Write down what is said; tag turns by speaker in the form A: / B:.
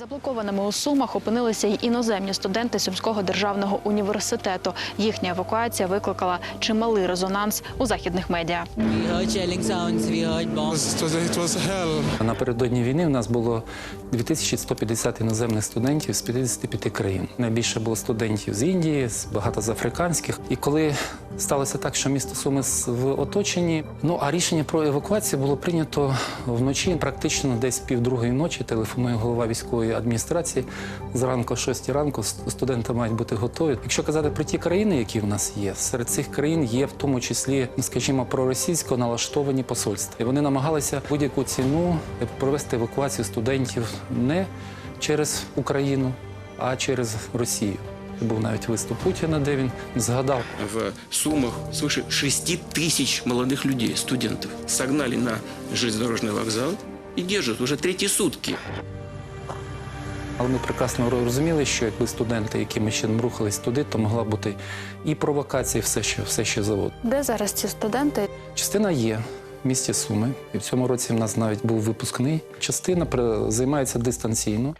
A: Заблокованими у Сумах опинилися й іноземні студенти Сумського державного університету. Їхня евакуація викликала чималий резонанс у західних медіа.
B: Напередодні війни у нас було 2150 іноземних студентів з 55 країн. Найбільше було студентів з Індії, багато з африканських. І коли сталося так, що місто Суми в оточенні, ну а рішення про евакуацію було прийнято вночі, практично десь півдругої ночі. Телефонує голова військової адміністрації. Зранку, о 6 ранку, студенти мають бути готові. Якщо казати про ті країни, які в нас є, серед цих країн є в тому числі, ну, скажімо, проросійсько налаштовані посольства. І вони намагалися будь-яку ціну провести евакуацію студентів не через Україну, а через Росію. Був навіть виступ Путіна, де він згадав
C: В Сумах свыше 6 тысяч молодых людей, студентов, согнали на железнодорожный вокзал и держат уже третьи сутки.
B: Але ми прекрасно розуміли, що якби студенти якимось чином рухались туди, то могла бути і провокація, і все, що все, що завод.
A: Де зараз ці студенти?
B: Частина є в місті Суми, і в цьому році в нас навіть був випускний. Частина при- займається дистанційно.